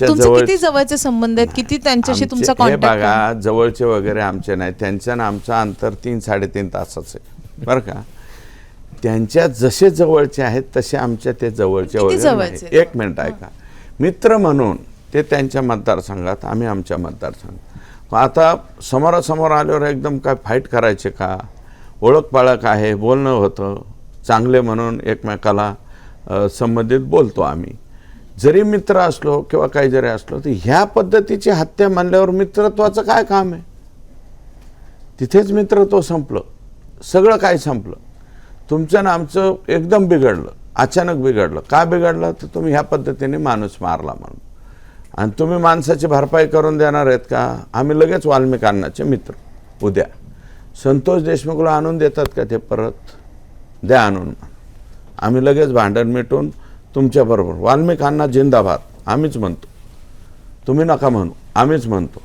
तुमचे जवळ- किती जवळचे संबंध आहेत? किती त्यांच्याशी आमचे- तुमचा हे कॉन्टॅक्ट बघा जवळचे वगैरे आमचे नाही. त्यांचं आणि आमचं अंतर तीन साडेतीन तासाचं आहे. बरं का? त्यांच्या जसे जवळचे आहेत तसे आमच्या ते जवळचे किती वगैरे जवळचे? नाही. एक मिनिट ऐका. मित्र म्हणून ते त्यांच्या मतदारसंघात आम्ही आमच्या मतदारसंघात. मग आता समोरासमोर आल्यावर एकदम काय फाईट करायचे का? ओळख पाळख आहे बोलणं होतं. चांगले म्हणून एकमेकाला अ, संबंधित बोलतो आम्ही. जरी मित्र असलो किंवा काही जरी असलो तर ह्या पद्धतीची हत्या मानल्यावर मित्रत्वाचं काय काम आहे? तिथेच मित्रत्व संपलं. सगळं काय संपलं. तुमचं ना आमचं एकदम बिघडलं. अचानक बिघडलं. का बिघडलं? तर तुम्ही ह्या पद्धतीने माणूस मारला म्हणून. आणि तुम्ही माणसाची भरपाई करून देणार आहेत का? आम्ही लगेच वाल्मिकांनाचे मित्र. उद्या. संतोष देशमुखला आणून देतात का ते? परत. द्या आणून. आम्ही लगेच भांडण मिटून तुमच्याबरोबर वाल्मिकांना जिंदाबाद. आम्हीच म्हणतो. तुम्ही नका म्हणू. आम्हीच म्हणतो.